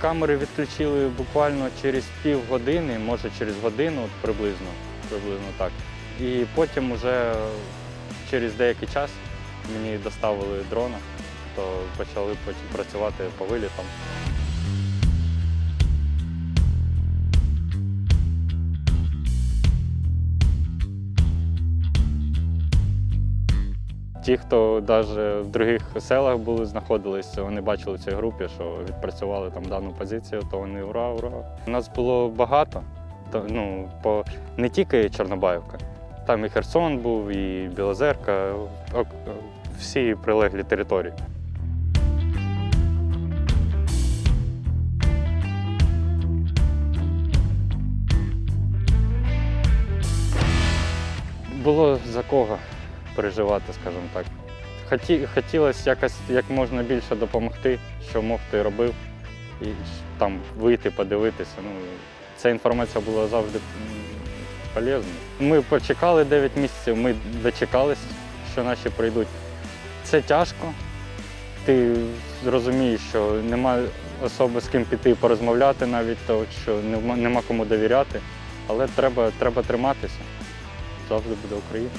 камери відключили буквально через півгодини, може через годину приблизно, приблизно так. І потім вже через деякий час мені доставили дрона, то почали працювати по вилітам. Ті, хто навіть в других селах були, знаходилися, вони бачили в цій групі, що відпрацювали там дану позицію, то вони ура, ура. У нас було багато. То, ну, по, не тільки Чорнобаївка, там і Херсон був, і Білозерка, всі прилеглі території. Було за кого переживати, скажімо так. Хоті, хотілося якось як можна більше допомогти, що мог ти робив, і там вийти, подивитися. Ну, ця інформація була завжди м, полезною. Ми почекали 9 місяців, ми дочекались, що наші прийдуть. Це тяжко. Ти розумієш, що нема особи з ким піти порозмовляти навіть, то що нема, нема кому довіряти. Але треба, треба триматися. Завжди буде Україна.